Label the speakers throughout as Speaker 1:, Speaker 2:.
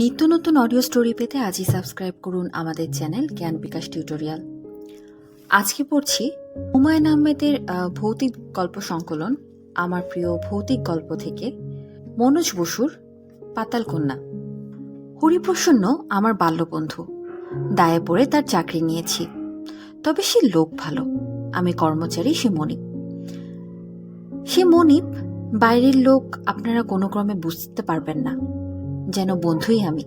Speaker 1: নিত্য নতুন audio story পেতে আজই সাবস্ক্রাইব করুন আমাদের চ্যানেল জ্ঞান বিকাশ টিউটোরিয়াল আজকে পড়ছি হুমায়ুন আহমেদের ভৌতিক গল্প সংকলন, আমার প্রিয় ভৌতিক গল্প থেকে মনোজ বসুর পাতাল কন্যা। হরিপ্রসন্ন আমার বাল্যবন্ধু, দায়ে পড়ে তার চাকরি নিয়েছি, তবে সে লোক ভালো, আমি কর্মচারী সে মনিপ সে মনিপ বাইরের লোক আপনারা কোনো ক্রমে বুঝতে পারবেন না। যেন বন্ধুই আমি।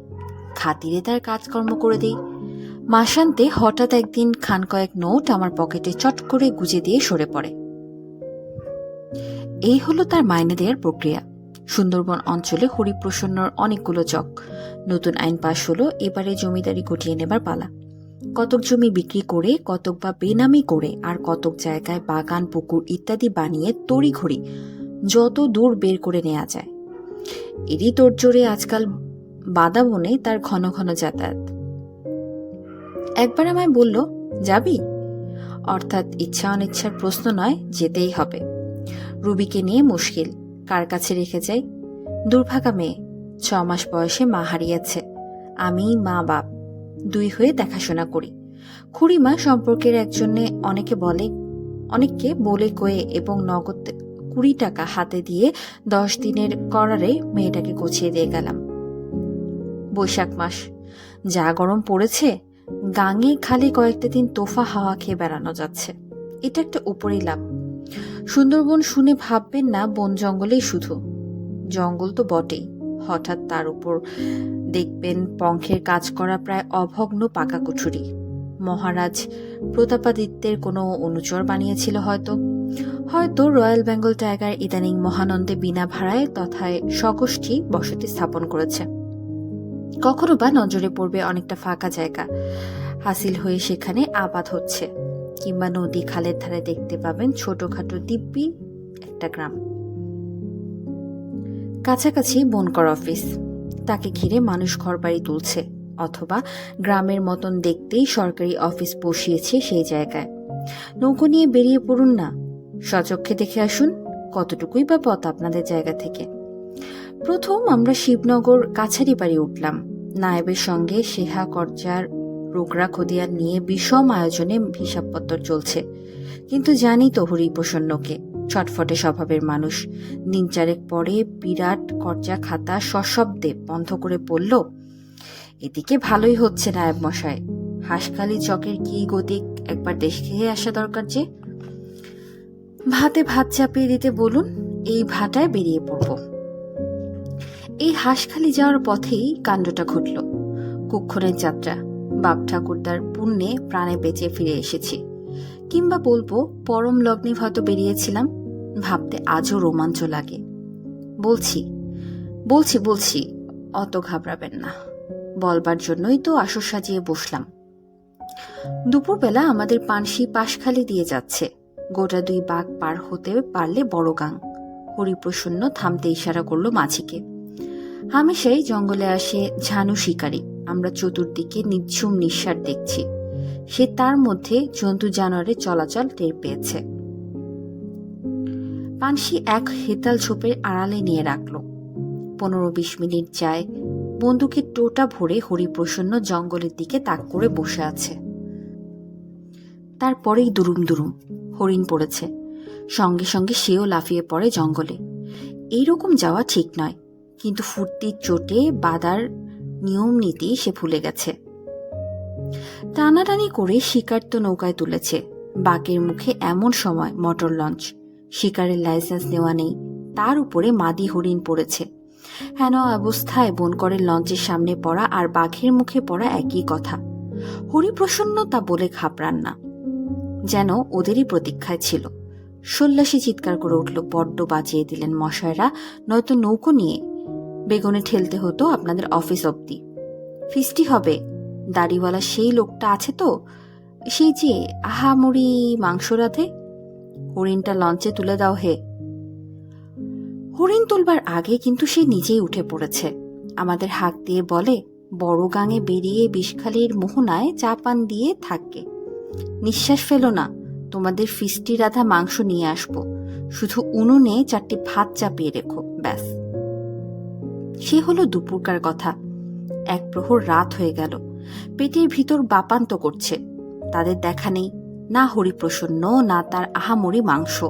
Speaker 1: খাতিরে তার কাজকর্ম করে দিই। মাসান্তে হঠাৎ একদিন খান কয়েক নোট আমার পকেটে চট করে গুজে দিয়ে সরে পড়ে। এই হলো তার মাইনে দেওয়ার প্রক্রিয়া। সুন্দরবন অঞ্চলে হরিপ্রসন্নর অনেকগুলো চক। নতুন আইন পাশ হলো, এবারে জমিদারি গটিয়ে নেবার পালা। কতক জমি বিক্রি করে, কতক বা বেনামি করে, আর কতক জায়গায় বাগান, পুকুর ইত্যাদি বানিয়ে তড়িঘড়ি যত দূর বের করে নেওয়া যায়। এরই তোড়জোড়ে আজকাল বাদা বাদাবনে তার ঘন ঘন যাতায়াত। একবার আমায় বলল, যাবি? অর্থাৎ ইচ্ছা অনিচ্ছার প্রশ্ন নয়, যেতেই হবে। রুবিকে নিয়ে মুশকিল, কার কাছে রেখে যাই? দুর্ভাগা মেয়ে, ছ মাস বয়সে মা হারিয়েছে। আমি, মা, বাপ, দুই হয়ে দেখাশোনা করি। খুড়িমা সম্পর্কের একজনে অনেকে বলে, অনেককে বলে, কয়ে এবং নগদ কুড়ি টাকা হাতে দিয়ে দশ দিনের করারে মেয়েটাকে গুছিয়ে দিয়ে গেলাম। বৈশাখ মাস। যা গরম পড়েছে, গাঙে খালি কয়েকটা দিন তোফা হাওয়া খেয়ে বেড়ানো যাচ্ছে। এটা একটা উপরেই লাভ। সুন্দরবন শুনে ভাববেন না, বন জঙ্গলেই শুধু। জঙ্গল তো বটেই। হঠাৎ তার উপর দেখবেন পঙ্খের কাজ করা প্রায় অভগ্ন পাকা কুঠুরি। মহারাজ, প্রতাপাদিত্যের কোনো অনুচর বানিয়েছিল হয়তো। হয়তো রয়্যাল বেঙ্গল টাইগার ইদানিং মহানন্দে বিনা ভাড়ায় তথায় স্বগোষ্ঠী বসতি স্থাপন করেছে। কখনো বা নজরে পড়বে অনেকটা ফাঁকা জায়গা। হাসিল হয়ে সেখানে আবাদ হচ্ছে, কিংবা নদী খালের ধারে দেখতে পাবেন ছোটখাটো দিব্যি একটা গ্রাম। কাছাকাছি বনকর অফিস, তাকে ঘিরে মানুষ ঘরবাড়ি তুলছে। অথবা গ্রামের মতন দেখতেই সরকারি অফিস বসিয়েছে সেই জায়গায়। নৌকো নিয়ে বেরিয়ে পড়ুন না। সচক্ষে দেখে আসুন কতটুকুই বা পথ আপনাদের জায়গা থেকে। প্রথম আমরা শিবনগর কাছারি বাড়ি উঠলাম। নায়েবের সঙ্গে সেহা, কর্জার, রোগরা, খদিয়ার নিয়ে বিষম আয়োজনে হিসাবপত্তর চলছে। কিন্তু জানি তো হরিপ্রসন্নকে ছটফটে স্বভাবের মানুষ। দিন চারেক পরে বিরাট, কর্জা, খাতা, সশব্দে বন্ধ করে পড়ল এদিকে ভালোই হচ্ছে নায়েব মশাই। হাঁসখালি চকের কি গতিক একবার দেখে আসা দরকার যে? ভাতে ভাত চাপিয়ে দিতে বলুন, এই ভাটায় বেরিয়ে পড়ব। এই হাঁসখালি যাওয়ার পথেই কাণ্ডটা ঘটল। কুক্ষণের যাত্রা, বাপ ঠাকুরদার পুণ্যে প্রাণে বেঁচে ফিরে এসেছি। কিংবা বলব, পরম লগ্নে হয়তো বেরিয়েছিলাম, ভাবতে আজও রোমাঞ্চ লাগে। বলছি বলছি বলছি, অত ঘাবড়াবেন না। বলবার জন্যই তো আসর সাজিয়ে বসলাম। দুপুরবেলা আমাদের পানসি পাশখালি দিয়ে যাচ্ছে। গোটা দুই বাঘ পার হতে পারলে বড় গাং। হরিপ্রসন্ন থামতে ইশারা করল মাঝিকে। হামেশাই জঙ্গলে আসে ঝানু শিকারী। আমরা চতুর্দিকে নিঝুম নিঃশ্বাস দেখছি। সে তার মধ্যে জন্তু জানোয়ারের চলাচল টের পেয়েছে। পানসি এক হেতাল ঝোপের আড়ালে নিয়ে রাখল। পনেরো বিশ মিনিট যায় বন্দুকের টোটা ভরে হরিপ্রসন্ন জঙ্গলের দিকে তাক করে বসে আছে। তারপরেই দুরুম দুরুম হরিণ পড়েছে। সঙ্গে সঙ্গে সেও লাফিয়ে পড়ে জঙ্গলে। এইরকম যাওয়া ঠিক নয়, কিন্তু ফুর্তির চোটে বাদার নিয়ম নীতি সে ভুলে গেছে। টানাটানি করে শিকার তো নৌকায় তুলেছে। বাকের মুখে এমন সময় মোটর লঞ্চ। শিকারের লাইসেন্স নেওয়া নেই, তার উপরে মাদি হরিণ পড়েছে। হেন অবস্থায় বনকরের লঞ্চের সামনে পড়া আর বাঘের মুখে পড়া একই কথা। হরিপ্রসন্ন তা বলে ঘাবড়ান না। যেন ওদেরই প্রতীক্ষায় ছিল। সন্ন্যাসী চিৎকার করে উঠল, বড্ড বাঁচিয়ে দিলেন মশাইরা, নয়তো নৌকো নিয়ে বেগুনে ঠেলতে হতো আপনাদের অফিস অবধি। ফিস্টি হবে, দাড়িওয়ালা সেই লোকটা আছে তো, সেই যে আহামরি মাংস রাধে হরিণটা লঞ্চে তুলে দাও হে। হরিণ তুলবার আগে কিন্তু সে নিজেই উঠে পড়েছে। আমাদের হাত দিয়ে বলে, বড় গাঙে বেরিয়ে বিষখালির মোহনায় চা পান দিয়ে থাকে নিঃশ্বাস ফেলো না, তোমাদের ফিস্টি রাধা মাংস নিয়ে আসব। শুধু উনুনে চারটি ভাত চাপিয়ে রেখো, ব্যাস। সে হলো দুপুরকার কথা। এক প্রহর রাত হয়ে গেল। পেটের ভিতর বাপান্ত করছে। তাদের দেখা নেই, না হরিপ্রসন্ন, না তার আহামরি মাংস।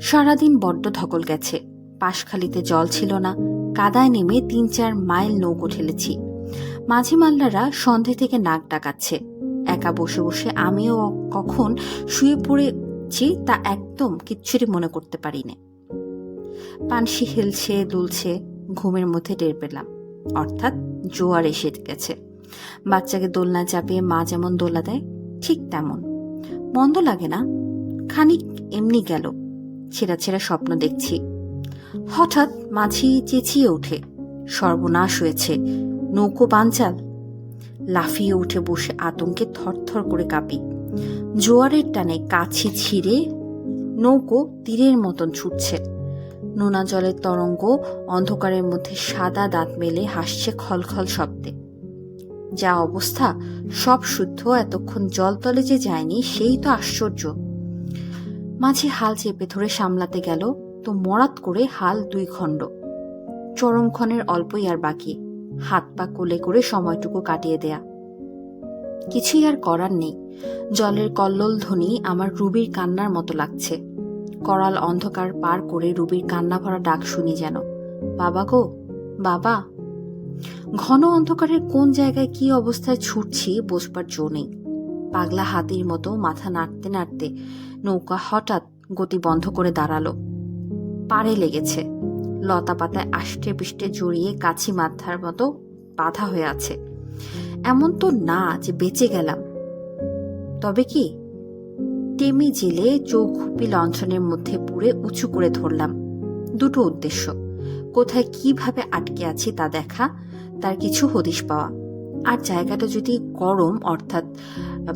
Speaker 1: সারাদিন বড্ড ধকল গেছে। পাশখালিতে জল ছিল না। কাদায় নেমে তিন চার মাইল নৌকো ঠেলেছি। মাঝি মাল্লারা সন্ধে থেকে নাক ডাকাচ্ছে। একা বসে বসে আমিও কখন শুয়ে পড়েছি তা একদম কিচ্ছুরি মনে করতে পারি না পানসি হেলছে, দুলছে, ঘুমের মধ্যে টের পেলাম। অর্থাৎ জোয়ার এসে গেছে। বাচ্চাকে দোলনা চাপিয়ে মা যেমন দোলা দেয়, ঠিক তেমন। মন্দ লাগে না। খানিক এমনি গেল। ছেঁড়া ছেঁড়া স্বপ্ন দেখছি। হঠাৎ মাঝি চেঁচিয়ে ওঠে। সর্বনাশ হয়েছে। নৌকো বাঞ্চাল লাফিয়ে উঠে বসে আতঙ্কে থরথর করে কাঁপি। জোয়ারের টানে কাছি ছিঁড়ে নৌকো তীরের মতন ছুটছে। নোনা জলের তরঙ্গ অন্ধকারের মধ্যে সাদা দাঁত মেলে হাসছে খলখল শব্দে। যা অবস্থা সব শুদ্ধ, এতক্ষণ জলতলে যে যায়নি, সেই তো আশ্চর্য। মাঝে হাল চেপে ধরে সামলাতে গেল। তো মরাত করে হাল দুই খণ্ড। চরমক্ষণের অল্পই আর বাকি, হাত পা কোলে করে সময়টুকু কাটিয়ে দেয়া। কিছুই আর করার নেই। জলের কল্লোল ধ্বনি আমার রুবির কান্নার মতো লাগছে। করাল অন্ধকার পার করে রুবির কান্না ভরা ডাক শুনি যেন। বাবা গো, বাবা! ঘন অন্ধকারের কোন জায়গায় কি অবস্থায় ছুটছি বসবার জো নেই। পাগলা হাতির মতো মাথা নাড়তে নাড়তে নৌকা হঠাৎ গতি বন্ধ করে দাঁড়াল। পাড়ে লেগেছে। লতা পাতায় আষ্টে পিষ্টে জড়িয়ে কাছি মাথার মতো বাধা হয়ে আছে। এমন তো না যে বেঁচে গেলাম। তবে কি? টেমি জেলে চৌখুপি লঞ্চনের মধ্যে পুরে উঁচু করে ধরলাম। দুটো উদ্দেশ্য। কোথায় কীভাবে আটকে আছি তা দেখা, তার কিছু হদিশ পাওয়া। আর জায়গাটা যদি গরম, অর্থাৎ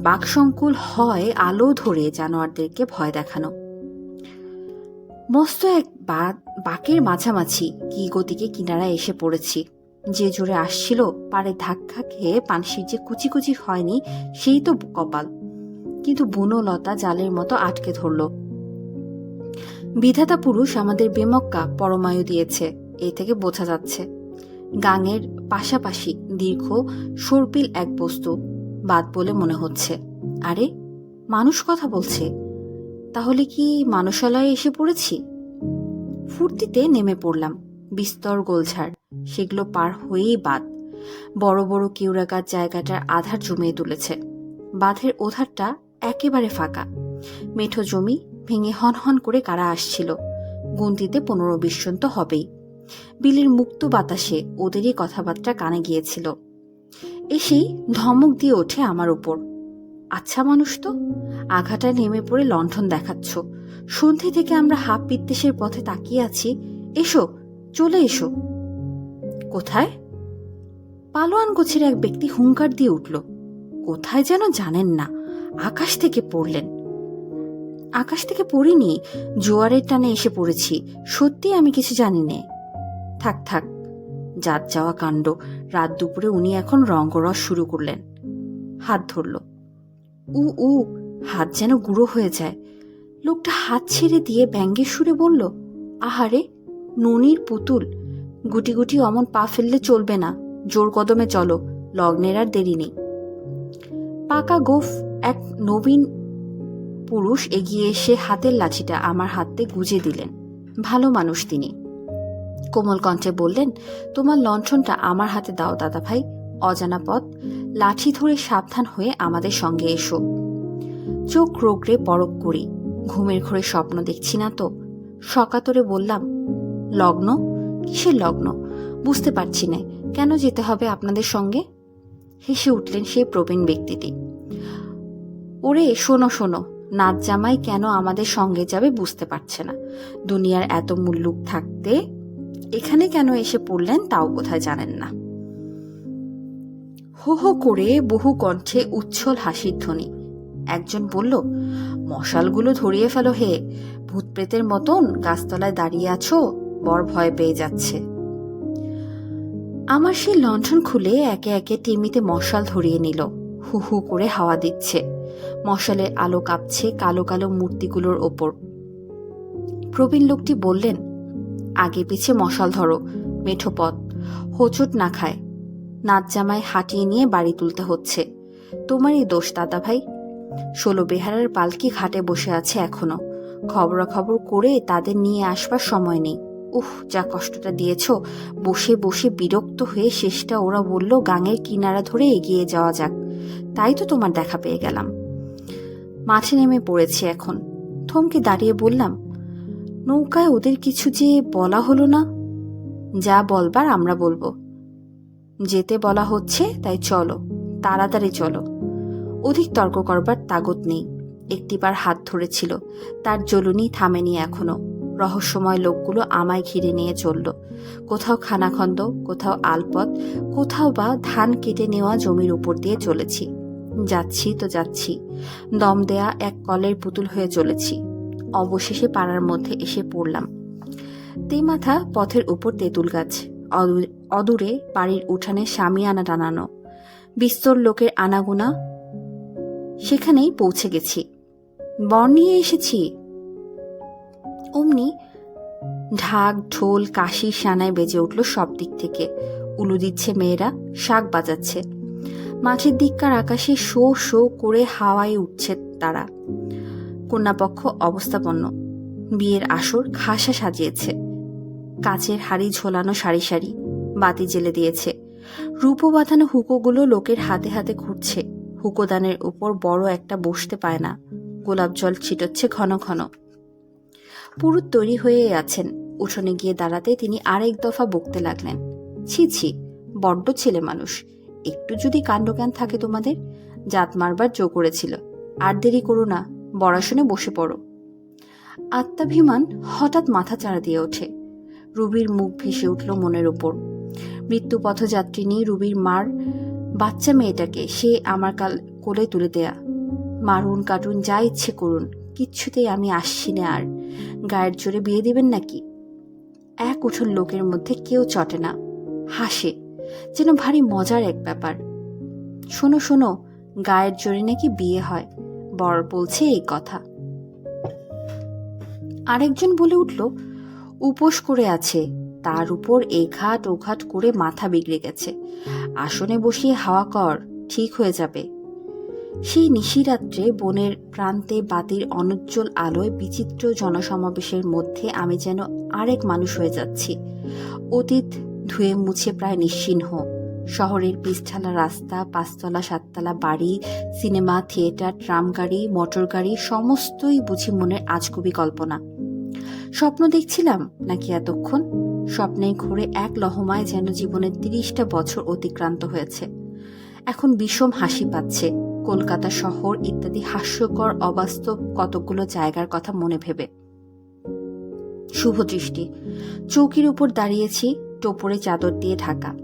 Speaker 1: বাকসংকুল হয়, আলো ধরে জানোয়ারদেরকে ভয় দেখানো। মস্ত এক বাকের মাঝামাঝি কি গতিকে কিনারায় এসে পড়েছি। যে জোরে আসছিল পারে ধাক্কা খেয়ে পানসির যে কুচি কুচি হয়নি, সেই তো কপাল। কিন্তু বুনো লতা জালের মতো আটকে ধরল। বিধাতা পুরুষ আমাদের বেমক্কা পরমায়ু দিয়েছে এই থেকে বোঝা যাচ্ছে। গাঙের পাশাপাশি দীর্ঘ সর্পিল এক বস্তু, বাদ বলে মনে হচ্ছে। আরে, মানুষ কথা বলছে। তাহলে কি মানুষালয়ে এসে পড়েছি? ফুর্তিতে নেমে পড়লাম। বিস্তর গোলঝাড়, সেগুলো পার হয়েই বাদ। বড় বড় কেউরা গাছ জায়গাটার আধার জমিয়ে তুলেছে। বাঁধের ওধারটা একেবারে ফাঁকা। মেঠো জমি ভেঙে হন হন করে কারা আসছিল? গুনতিতে পনেরো বিশ জন তো হবেই। বিলের মুক্ত বাতাসে ওদেরই কথাবার্তা কানে গিয়েছিল। এসেই ধমক দিয়ে ওঠে আমার উপর। আচ্ছা মানুষ তো? আঘাটায় নেমে পড়ে লণ্ঠন দেখাচ্ছ। সন্ধে থেকে আমরা হাফ বিদ্বেষের পথে তাকিয়ে আছি। এসো, চলে এসো। কোথায়? পালোয়ান গোছের এক ব্যক্তি হুঙ্কার দিয়ে উঠল। কোথায় যেন জানেন না, আকাশ থেকে পড়লেন। আকাশ থেকে পড়িনি, জোয়ারের টানে এসে পড়েছি। সত্যি আমি কিছু জানি নে। থাক থাক জাত যাওয়া কাণ্ড, রাত দুপুরে উনি এখন রঙ্গরস শুরু করলেন। হাত ধরল। উ উ, হাত যেন গুঁড়ো হয়ে যায়। লোকটা হাত ছেড়ে দিয়ে ব্যঙ্গের সুরে বলল, আহারে, ননির পুতুল। গুটি গুটি অমন পা ফেললে চলবে না। জোর কদমে চলো, লগ্নের আর দেরি নেই। পাকা গোফ, এক নবীন পুরুষ এগিয়ে এসে হাতের লাঠিটা আমার হাতে গুজে দিলেন। ভালো মানুষ তিনি। কোমল কণ্ঠে বললেন, তোমার লণ্ঠনটা আমার হাতে দাও দাদা ভাই অজানা পথ, লাঠি ধরে সাবধান হয়ে আমাদের সঙ্গে এসো। চোখ রোগড়ে পরক করি, ঘুমের ঘরে স্বপ্ন দেখছি না তো। সকাতরে বললাম, লগ্ন? কিসের লগ্ন? বুঝতে পারছি না, কেন যেতে হবে আপনাদের সঙ্গে? হেসে উঠলেন সেই প্রবীণ ব্যক্তিটি। ওরে, শোনো শোনো নাচ জামাই কেন আমাদের সঙ্গে যাবে বুঝতে পারছে না। দুনিয়ার এত মুল্লুক থাকতে এখানে কেন এসে পড়লেন তাও বোধহয় জানেন না। হো হো করে বহু কণ্ঠে উচ্ছল হাসির ধ্বনি। একজন বলল, মশালগুলো ধরিয়ে ফেলো হে। ভূত প্রেতের মতন গাছতলায় দাঁড়িয়ে আছো, বর ভয় পেয়ে যাচ্ছে। আমার সেই লণ্ঠন খুলে একে একে টিমিতে মশাল ধরিয়ে নিল। হু হু করে হাওয়া দিচ্ছে। মশালের আলো কাঁপছে কালো কালো মূর্তিগুলোর ওপর। প্রবীণ লোকটি বললেন, আগে পিছে মশাল ধরো, মেঠো পথ। হোঁচট না খায়। নাচ জামায় হাঁটিয়ে নিয়ে বাড়ি তুলতে হচ্ছে। তোমারই দোষ দাদা ভাই ষোলো বেহারার পালকি ঘাটে বসে আছে এখনও। খবরাখবর করে তাদের নিয়ে আসবার সময় নেই। উহ যা কষ্টটা দিয়েছ। বসে বসে বিরক্ত হয়ে শেষটা ওরা বলল, গাঙের কিনারা ধরে এগিয়ে যাওয়া যাক। তাই তো তোমার দেখা পেয়ে গেলাম। মাঠে নেমে পড়েছি এখন। থমকে দাঁড়িয়ে বললাম, নৌকায় ওদের কিছু যে বলা হলো না, যা বলবার আমরা বলব। যেতে বলা হচ্ছে, তাই চলো, তাড়াতাড়ি চলো। অধিক তর্ক করবার তাগত নেই। একটিবার হাত ধরেছিল, তার জ্বলুনি থামেনি এখনও। রহস্যময় লোকগুলো আমায় ঘিরে নিয়ে চলল। কোথাও খানাখন্দ, কোথাও আলপথ, কোথাও বা ধান কেটে নেওয়া জমির উপর দিয়ে চলেছি। যাচ্ছি তো যাচ্ছি। দম দেয়া এক কলের পুতুল হয়ে চলেছি। অবশেষে পাড়ার মধ্যে এসে পড়লাম। তেমাথা পথের উপর তেঁতুল গাছ। অদূরে বাড়ির উঠানে সামিয়ানা টানানো। বিস্তর লোকের আনাগোনা। সেখানেই পৌঁছে গেছি। বর নিয়ে এসেছি। অমনি ঢাক, ঢোল, কাশি সানায় বেজে উঠল সব দিক থেকে। উলু দিচ্ছে মেয়েরা, শাক বাজাচ্ছে। মাঠের দিককার আকাশে শো শো করে হাওয়ায় উঠছে তারা। কন্যাপক্ষ অবস্থাপন্ন। বিয়ের আসর খাসা সাজিয়েছে। কাচের হাড়ি ঝোলানো সারি সারি, বাতি জেলে দিয়েছে। রূপো বাঁধানো হুকোগুলো লোকের হাতে হাতে ঘুরছে। হুকোদানের উপর বড় একটা বসতে পায় না। গোলাপ জল ছিটোচ্ছে ঘন ঘন। পুরুত তৈরি হয়ে আছেন। উঠোনে গিয়ে দাঁড়াতে তিনি আরেক দফা বকতে লাগলেন। ছি ছি, বড্ড ছেলে মানুষ। একটু যদি কাণ্ডজ্ঞান থাকে তোমাদের, জাত মারবার জো করেছিল। আর দেরি করো না বড়াশনে বসে পড়ো। আত্মাভিমান হঠাৎ মাথা চাড়া দিয়ে ওঠে। রুবির মুখ ভেসে উঠল মনের ওপর মৃত্যু পথযাত্রিনী রুবির মার, বাচ্চা মেয়েটাকে সে আমার কাল কোলে তুলে দেয়া। মারুন কাটুন যা ইচ্ছে করুন, কিচ্ছুতেই আমি আসছি না আর। গায়ের জোরে বিয়ে দেবেন নাকি? এক উঠোন লোকের মধ্যে কেউ চটে না। হাসে, যেন ভারী মজার এক ব্যাপার। শোনো শোনো, গায়ের জোরে নাকি বিয়ে হয়? বর বলছে এই কথা। আরেকজন বলে উঠল উপোস করে আছে। তার উপর এঘাট ওঘাট করে মাথা বিগড়ে গেছে। আসনে বসিয়ে হাওয়া কর, ঠিক হয়ে যাবে। সেই নিশিরাত্রে বনের প্রান্তে বাতির অনুজ্জ্বল আলোয় বিচিত্র জনসমাবেশের মধ্যে আমি যেন আরেক মানুষ হয়ে যাচ্ছি। অতীত ধুয়ে মুছে প্রায় নিশ্চিহ্ন শহরের পিচঢালা রাস্তা, পাঁচতলা, সাততলা বাড়ি, সিনেমা, থিয়েটার, ট্রাম গাড়ি, মোটর গাড়ি, সমস্তই বুঝি মনের আজগুবি কল্পনা। স্বপ্ন দেখছিলাম নাকি এতক্ষণ? স্বপ্নে ঘুরে এক লহমায় যেন জীবনের তিরিশটা বছর অতিক্রান্ত হয়েছে। এখন বিষম হাসি পাচ্ছে। কলকাতা শহর ইত্যাদি হাস্যকর, অবাস্তব কতগুলো জায়গার কথা মনে ভেবে। শুভ দৃষ্টি। চৌকির উপর দাঁড়িয়েছি, টোপরে চাদর দিয়ে ঢাকা।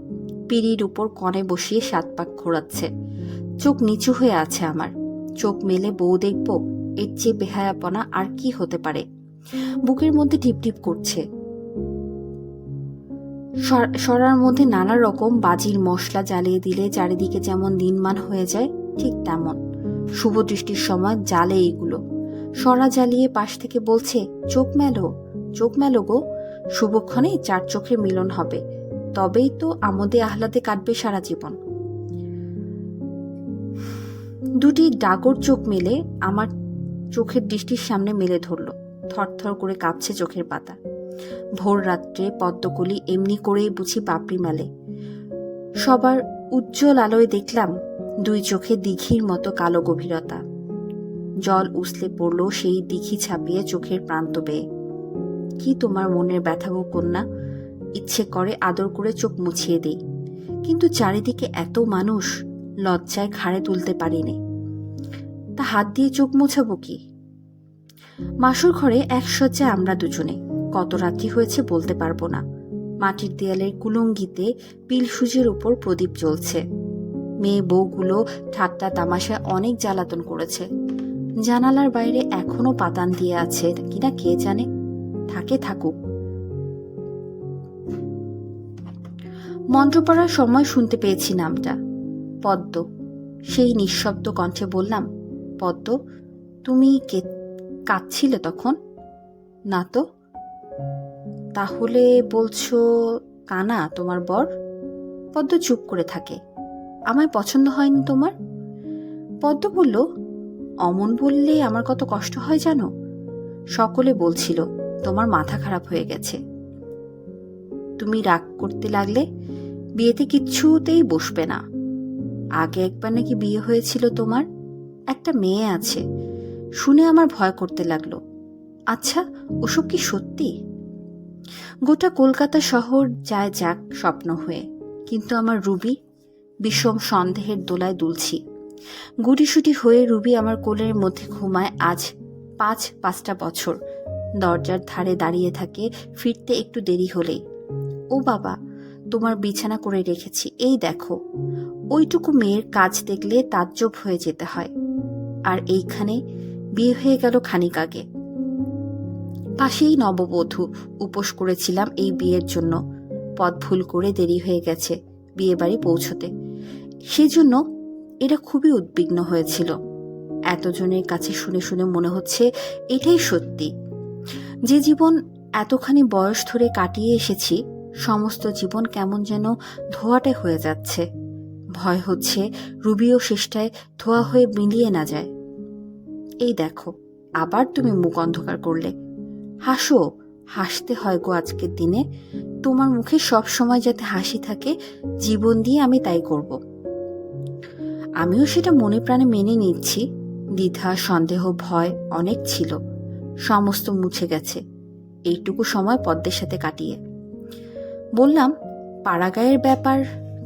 Speaker 1: পিড়ির উপর কনে বসিয়ে সাত পাক ঘোরাচ্ছে। চোখ নিচু হয়ে আছে আমার। চোখ মেলে বউ দেখব, এর চেয়ে বেহায়াপনা আর কি হতে পারে? বুকের মধ্যে টিপটিপ করছে। সর- সরার মধ্যে নানা রকম বাজির মশলা জ্বালিয়ে দিলে চারিদিকে যেমন দিনমান হয়ে যায়, ঠিক তেমন। শুভ দৃষ্টির সময় জ্বালে এগুলো। সরা জ্বালিয়ে পাশ থেকে বলছে, চোখ মেলো চোখ মেলো গো। শুভক্ষণে চার চোখের মিলন হবে। তবেই তো আমোদে আহ্লাদে কাটবে সারা জীবন। দুটি ডাগর চোখ মেলে আমার চোখের দৃষ্টির সামনে মেলে ধরলো। থরথর করে কাঁপছে চোখের পাতা। ভোর রাত্রে পদ্মকলি এমনি করেই বুঝি পাপড়ি মেলে। সবার উজ্জ্বল আলোয় দেখলাম দুই চোখে দিঘির মতো কালো গভীরতা। জল উসলে পড়ল সেই দিঘি ছাপিয়ে চোখের প্রান্ত বেয়ে। কি তোমার মনের ব্যথা গো কন্যা? ইচ্ছে করে আদর করে চোখ মুছিয়ে দেই। কিন্তু চারিদিকে এত মানুষ লজ্জায় ঘাড়ে তুলতে পারিনি। তা হাত দিয়ে চোখ মোছাবো কি? মাসুর ঘরে এক শয্যায় আমরা দুজনে। কত রাত্রি হয়েছে বলতে পারব না। মাটির দেয়ালের কুলঙ্গিতে পিল সুজের উপর প্রদীপ জ্বলছে। মেয়ে বউগুলো ঠাট্টা তামাশায় অনেক জ্বালাতন করেছে। জানালার বাইরে এখনও পাতান দিয়ে আছে কিনা কে জানে? থাকে থাকুক। মন্ত্র পড়ার সময় শুনতে পেয়েছি নামটা। পদ্ম। সেই নিঃশব্দ কণ্ঠে বললাম, পদ্ম, তুমি কে কাঁদছিলে তখন? না তো। তাহলে বলছো কানা, তোমার বর? পদ্ম চুপ করে থাকে। আমায় পছন্দ হয়নি তোমার? পদ্ম বলল, অমন বললে আমার কত কষ্ট হয় জানো? সকলে বলছিল, তোমার মাথা খারাপ হয়ে গেছে। তুমি রাগ করতে লাগলে বিয়েতে কিচ্ছুতেই বসবে না। আগে একবার নাকি বিয়ে হয়েছিল তোমার? একটা মেয়ে আছে শুনে আমার ভয় করতে লাগল। আচ্ছা ওসব কি সত্যি? গোটা কলকাতা শহর যায় যাক স্বপ্ন হয়ে, কিন্তু আমার রুবি বিষম সন্দেহের দোলায় দুলছি। গুটিসুটি হয়ে রুবি আমার কোলের মধ্যে ঘুমায় আজ পাঁচ পাঁচটা বছর। দরজার ধারে দাঁড়িয়ে থাকে, ফিরতে একটু দেরি হলেই। ও বাবা, তোমার বিছানা করে রেখেছি, এই দেখো। ওইটুকু মেয়ের কাজ দেখলে তাজ্জব হয়ে যেতে হয়। আর এইখানে বিয়ে হয়ে গেল খানিক আগে। পাশেই নববধূ উপোস করেছিলাম এই বিয়ের জন্য। পথ ভুল করে দেরি হয়ে গেছে বিয়ে বাড়ি পৌঁছতে। সেজন্য এরা খুবই উদ্বিগ্ন হয়েছিল। এতজনের কাছে শুনে শুনে মনে হচ্ছে এটাই সত্যি। যে জীবন এতখানি বয়স ধরে কাটিয়ে এসেছি, সমস্ত জীবন কেমন যেন ধোয়াটে হয়ে যাচ্ছে। ভয় হচ্ছে রুবিও শেষটায় ধোয়া হয়ে মিলিয়ে না যায়। এই দেখো, আবার তুমি মুখ অন্ধকার করলে। হাসো, হাসতে হয় গো আজকের দিনে। তোমার মুখে সব সময় যাতে হাসি থাকে, জীবন দিয়ে আমি তাই করব। আমিও সেটা মনে প্রাণে মেনে নিচ্ছি। দ্বিধা, সন্দেহ, ভয় অনেক ছিল। সমস্ত মুছে গেছে। এইটুকু সময় পদ্মের সাথে কাটিয়ে। বললাম, পাড়াগাঁয়ের ব্যাপার,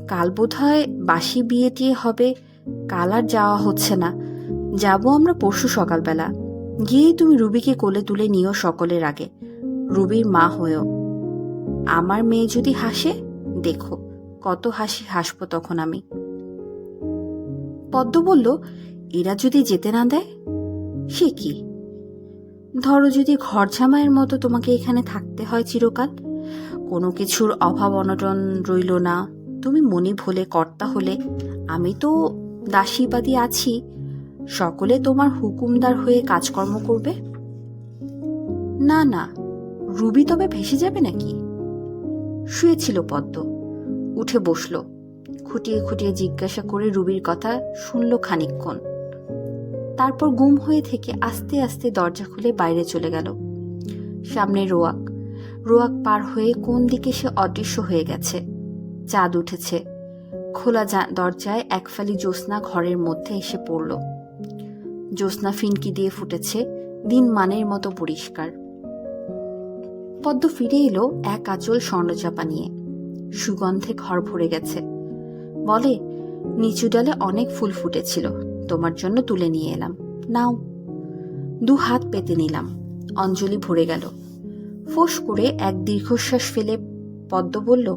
Speaker 1: কাল বোধ হয় বাসি বিয়ে টিয়ে হবে, কাল আর যাওয়া হচ্ছে না। যাব আমরা পরশু সকালবেলা। গিয়েই তুমি রুবিকে কোলে তুলে নিও সকলের আগে। রুবির মা হয়েও। আমার মেয়ে যদি হাসে, দেখো কত হাসি হাসবো তখন আমি। পদ্ম বলল, এরা যদি যেতে না দেয়, সে কি? ধরো যদি ঘর জামাইয়ের মতো তোমাকে এখানে থাকতে হয় চিরকাল, কোনো কিছুর অভাব অনটন রইল না। তুমি মনে ভোলে কর্তা হলে, আমি তো দাসীবাদী আছি সকলে তোমার হুকুমদার হয়ে কাজকর্ম করবে? না না, রুবি তবে ভেসে যাবে নাকি? শুয়েছিল পদ্ম, উঠে বসল, খুঁটিয়ে খুঁটিয়ে জিজ্ঞাসা করে রুবির কথা শুনল খানিকক্ষণ। তারপর গুম হয়ে থেকে আস্তে আস্তে দরজা খুলে বাইরে চলে গেল। সামনে রোয়াক রোয়াক পার হয়ে কোন দিকে সে অদৃশ্য হয়ে গেছে? চাঁদ উঠেছে, খোলা দরজায় এক ফালি জ্যোৎস্না ঘরের মধ্যে এসে পড়ল। জ্যোৎস্না ফিনকি দিয়ে ফুটেছে দিন মানের মতো পরিষ্কার। পদ্ম ফিরে এলো এক আঁচল স্বর্ণচাপা নিয়ে। সুগন্ধে ঘর ভরে গেছে। বলে, নিচু ডালে অনেক ফুল ফুটেছিল, তোমার জন্য তুলে নিয়ে এলাম। নাও। দু হাত পেতে নিলাম। অঞ্জলি ভরে গেল। ফোঁস করে এক দীর্ঘশ্বাস ফেলে পদ্ম বলল,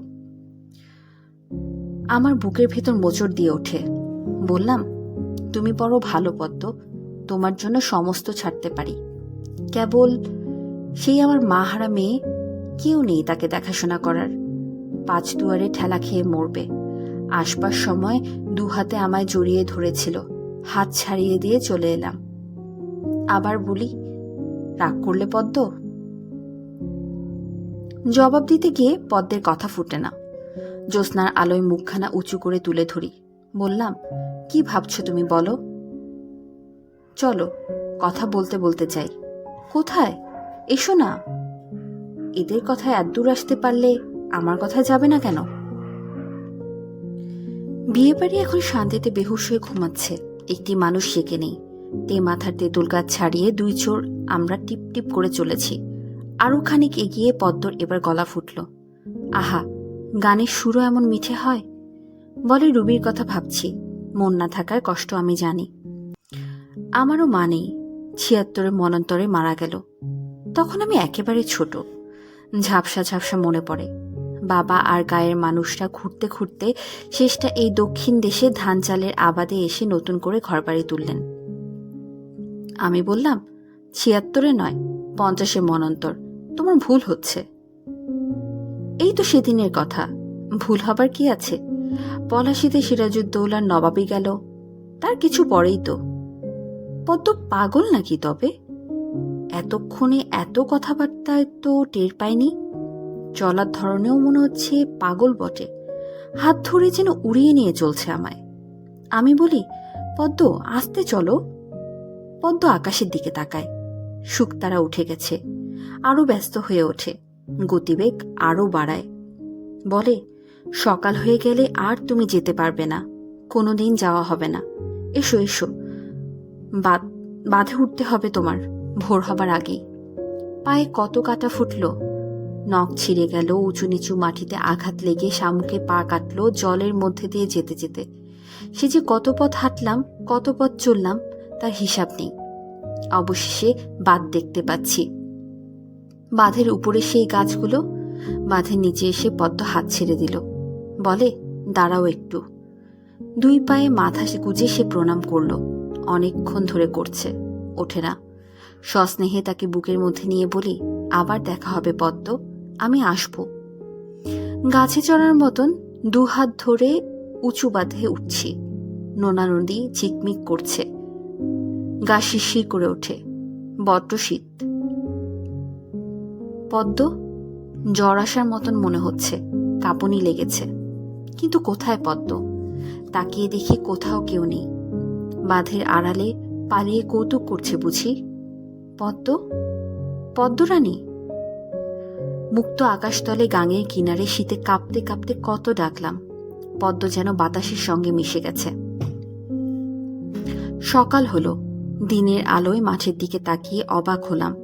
Speaker 1: আমার বুকের ভেতর মোচড় দিয়ে ওঠে। বললাম, তুমি বড় ভালো পদ্ম তোমার জন্য সমস্ত ছাড়তে পারি। কেবল সেই আমার মা হারা মেয়ে কেউ নেই তাকে দেখাশোনা করার। পাঁচ দুয়ারে ঠেলা খেয়ে মরবে। আসবার সময় দু হাতে আমায় জড়িয়ে ধরেছিল। হাত ছাড়িয়ে দিয়ে চলে এলাম। আবার বলি, রাগ করলে পদ্ম? জবাব দিতে গিয়ে পদ্মের কথা ফুটে না। জ্যোৎস্নার আলোয় মুখখানা উঁচু করে তুলে ধরি। বললাম, কি ভাবছ তুমি বলো? চলো, কথা বলতে বলতে চাই কোথায়? এসো না। এদের কথায় এত দূর আসতে পারলে আমার কথা যাবে না কেন? বিয়ে বাড়ি এখন শান্তিতে বেহুশ হয়ে ঘুমাচ্ছে। একটি মানুষ সেকে নেই। তে মাথার তেঁতুল গাছ ছাড়িয়ে দুই চোর আমরা টিপ টিপ করে চলেছি। আরও খানিক এগিয়ে পদ্মর এবার গলা ফুটল। আহা, গানের সুরও এমন মিঠে হয়? বলে রুবির কথা ভাবছি। মন না থাকার কষ্ট আমি জানি। আমারও মা নেই। ছিয়াত্তরে মনন্তরে মারা গেল। তখন আমি একেবারে ছোট। ঝাপসা ঝাপসা মনে পড়ে। বাবা আর গায়ের মানুষরা ঘুরতে ঘুরতে শেষটা এই দক্ষিণ দেশে ধান চালের আবাদে এসে নতুন করে ঘরবাড়ি তুললেন। আমি বললাম, ছিয়াত্তরে নয় পঞ্চাশে মনন্তর। তোমার ভুল হচ্ছে। এই তো সেদিনের কথা। ভুল হবার কি আছে? পলাশিতে সিরাজুদ্দৌলার নবাবই গেল। তার কিছু পরেই তো। পদ্ম পাগল নাকি তবে? এতক্ষণে এত কথাবার্তায় তো টের পায়নি চলার ধরনেও মনে হচ্ছে পাগল বটে। হাত ধরে যেন উড়িয়ে নিয়ে চলছে আমায়। আমি বলি, পদ্ম, আসতে চলো। পদ্ম আকাশের দিকে তাকায়। শুকতারা উঠে গেছে। আরও ব্যস্ত হয়ে ওঠে। গতিবেগ আরও বাড়ায়। বলে, সকাল হয়ে গেলে আর তুমি যেতে পারবে না। কোনোদিন যাওয়া হবে না। এসো এসো। বাঁধে উঠতে হবে তোমার, ভোর হবার আগেই। পায়ে কত কাটা ফুটলো। নখ ছিঁড়ে গেল, উঁচু নিচু মাটিতে আঘাত লেগে শামুকে পা কাটলো, জলের মধ্যে দিয়ে যেতে যেতে। সে যে কত পথ হাঁটলাম, কত পথ চললাম, তার হিসাব নেই। অবশেষে বাঁধ দেখতে পাচ্ছি। বাঁধের উপরে সেই গাছগুলো, বাঁধের নিচে এসে পদ্ম হাত ছেড়ে দিল। বলে, দাঁড়াও একটু। দুই পায়ে মাথা গুজে সে প্রণাম করল। অনেকক্ষণ ধরে করছে। ওঠে না। সস্নেহে তাকে বুকের মধ্যে নিয়ে বলি, আবার দেখা হবে পদ্ম, আমি আসব। গাছে চড়ার মতন দু হাত ধরে উঁচু বাঁধে উঠছি। নোনা নদী ঝিকমিক করছে। গা শিরশির করে ওঠে। বড্ড শীত। পদ্ম, জ্বর আসার মতন মনে হচ্ছে। কাঁপুনি লেগেছে। কিন্তু কোথায় পদ্ম? তাকিয়ে দেখি কোথাও কেউ নেই। বাঁধের আড়ালে পালিয়ে কৌতুক করছে বুঝি। পদ্ম? পদ্মরানী? মুক্ত আকাশতলে গাঙের কিনারে শীতে কাঁপতে কাঁপতে কত ডাকলাম। পদ্ম যেন বাতাসের সঙ্গে মিশে গেছে। সকাল হলো, দিনের আলোয় মাঠের দিকে তাকিয়ে অবাক হলাম।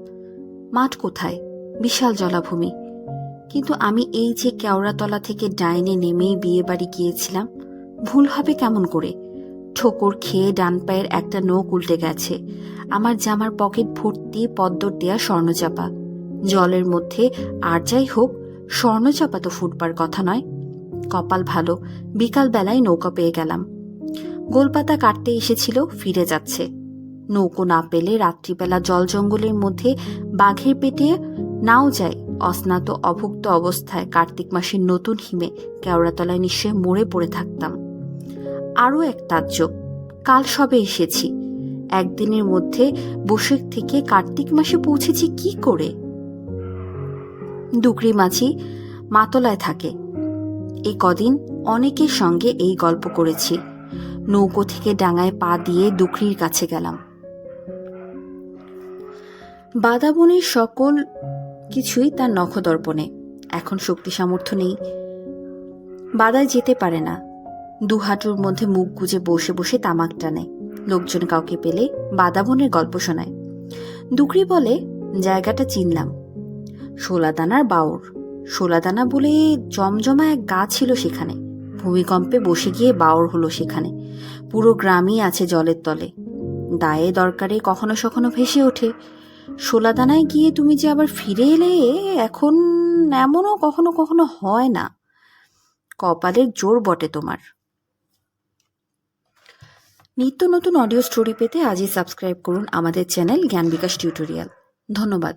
Speaker 1: মাঠ কোথায়? বিশাল জলাভূমি। কিন্তু আমি এই যে কেওড়াতলা থেকে ডাইনে নেমেই বিয়ে বাড়ি গিয়েছিলাম, ভুল হবে কেমন করে? ঠোকর খেয়ে ডান পায়ের একটা নখ উল্টে গেছে। আমার জামার পকেট ভর্তি পদ্মর দেয়া স্বর্ণচাপা। জলের মধ্যে আর যাই হোক, স্বর্ণচাপা তো ফুটবার কথা নয়। কপাল ভালো বিকাল বেলায় নৌকা পেয়ে গেলাম। গোলপাতা কাটতে এসেছিল, ফিরে যাচ্ছে। নৌকো না পেলে রাত্রিবেলা জল জঙ্গলের মধ্যে বাঘের পেটে নাও যায়। অস্নাত অভুক্ত অবস্থায় কার্তিক মাসের নতুন হিমে কেওড়াতলায় নিশ্চয় মরে পড়ে থাকতাম। আরও এক তাজ্জব। কাল সবে এসেছি। একদিনের মধ্যে বৈশাখ থেকে কার্তিক মাসে পৌঁছেছি কি করে? ডুকরি মাঝি মাতলায় থাকে। এই কদিন অনেকের সঙ্গে এই গল্প করেছি। নৌকো থেকে ডাঙায় পা দিয়ে দুকরির কাছে গেলাম। বাদাবনের সকল কিছুই তার নখদর্পণে। এখন শক্তি সামর্থ্য নেই। বাদায় যেতে পারে না। দু হাঁটুর মধ্যে মুখ গুজে বসে বসে তামাক টানে। লোকজন কাউকে পেলে বাদাবনের গল্প শোনায়। দুকরি বলে, জায়গাটা চিনলাম। শোলাদানার বাউর। শোলাদানা বলে, জমজমা এক গা ছিল সেখানে। ভূমিকম্পে বসে গিয়ে বাউর হলো সেখানে। পুরো গ্রামই আছে জলের তলে। দায়ে দরকারে কখনো সখনো ভেসে ওঠে। শোলাদানায় গিয়ে তুমি যে আবার ফিরে এলে, এখন এমনও কখনো কখনো হয় না। কপালের জোর বটে তোমার। নিত্য নতুন অডিও স্টোরি পেতে আজই সাবস্ক্রাইব করুন আমাদের চ্যানেল জ্ঞান বিকাশ টিউটোরিয়াল ধন্যবাদ।